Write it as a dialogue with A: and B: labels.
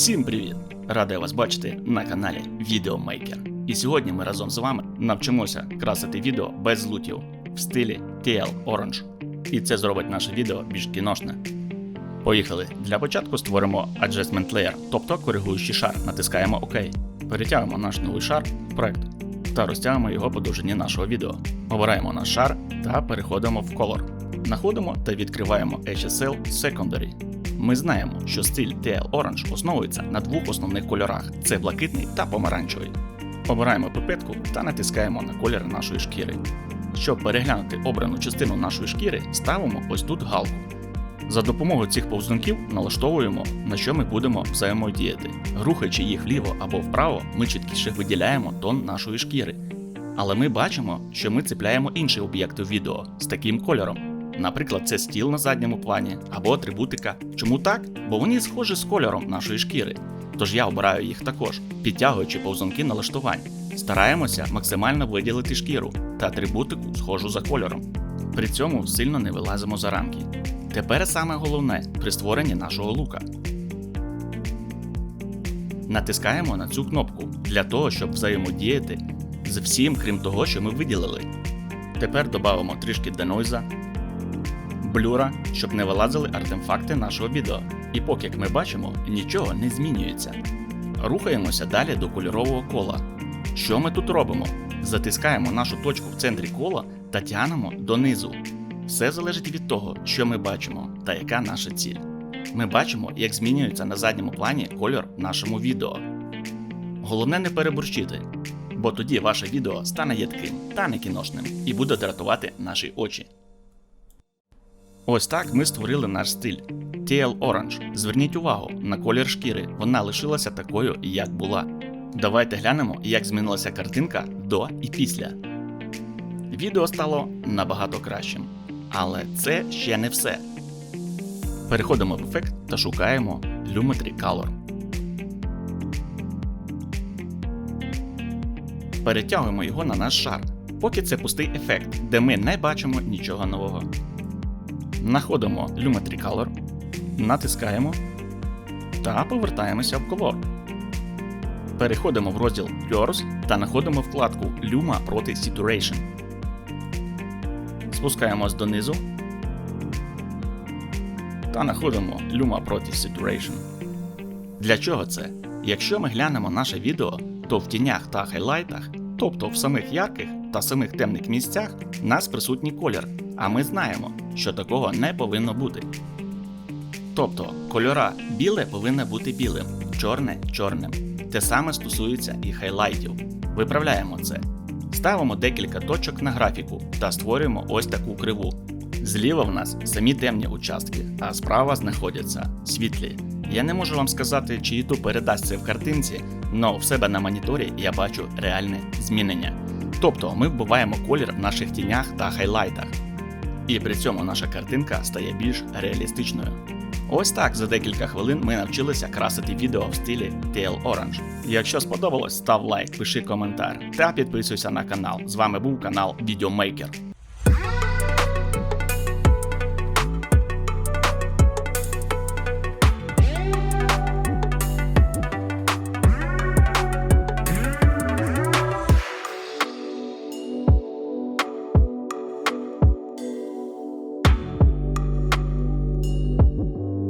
A: Всім привіт! Радий вас бачити на каналі Відеомейкер. І сьогодні ми разом з вами навчимося красити відео без злутів в стилі TL Orange. І це зробить наше відео більш кіношне. Поїхали. Для початку створимо Adjustment Layer, тобто коригуючий шар. Натискаємо ОК. Перетягуємо наш новий шар в проект та розтягуємо його по довжині нашого відео. Обираємо наш шар та переходимо в Color. Находимо та відкриваємо HSL Secondary. Ми знаємо, що стиль TL Orange основується на двох основних кольорах: це блакитний та помаранчевий. Обираємо пипетку та натискаємо на колір нашої шкіри. Щоб переглянути обрану частину нашої шкіри, ставимо ось тут галку. За допомогою цих повзунків налаштовуємо, на що ми будемо взаємодіяти. Рухаючи їх вліво або вправо, ми чіткіше виділяємо тон нашої шкіри. Але ми бачимо, що ми цепляємо інші об'єкти відео з таким кольором. Наприклад, це стіл на задньому плані або атрибутика. Чому так? Бо вони схожі з кольором нашої шкіри. Тож я обираю їх також, підтягуючи повзунки налаштувань. Стараємося максимально виділити шкіру та атрибутику схожу за кольором. При цьому сильно не вилазимо за рамки. Тепер саме головне при створенні нашого лука. Натискаємо на цю кнопку для того, щоб взаємодіяти з всім, крім того, що ми виділили. Тепер додамо трішки денойза, блюра, щоб не вилазили артефакти нашого відео. І поки як ми бачимо, нічого не змінюється. Рухаємося далі до кольорового кола. Що ми тут робимо? Затискаємо нашу точку в центрі кола та тягнемо донизу. Все залежить від того, що ми бачимо та яка наша ціль. Ми бачимо, як змінюється на задньому плані кольор нашому відео. Головне не переборщити, бо тоді ваше відео стане ядким та не кіношним і буде дратувати наші очі. Ось так ми створили наш стиль TL Orange. Зверніть увагу на колір шкіри, вона лишилася такою, як була. Давайте глянемо, як змінилася картинка до і після. Відео стало набагато кращим. Але це ще не все. Переходимо в ефект та шукаємо Lumetri Color. Перетягуємо його на наш шар, поки це пустий ефект, де ми не бачимо нічого нового. Находимо Lumetri Color, натискаємо та повертаємося в Color. Переходимо в розділ Blurs та знаходимо вкладку Luma проти Saturation. Спускаємось донизу та знаходимо Luma проти Saturation. Для чого це? Якщо ми глянемо наше відео, то в тінях та хайлайтах, тобто в самих ярких та самих темних місцях, нас присутній колір, а ми знаємо, що такого не повинно бути. Тобто кольора біле повинне бути білим, чорне чорним. Те саме стосується і хайлайтів. Виправляємо це. Ставимо декілька точок на графіку та створюємо ось таку криву. Зліва в нас самі темні участки, а справа знаходяться світлі. Я не можу вам сказати, чи YouTube передасть це в картинці, але в себе на моніторі я бачу реальне змінення. Тобто ми вбиваємо колір в наших тінях та хайлайтах. І при цьому наша картинка стає більш реалістичною. Ось так за декілька хвилин ми навчилися красити відео в стилі Tail Orange. Якщо сподобалось, став лайк, пиши коментар та підписуйся на канал. З вами був канал Відеомейкер.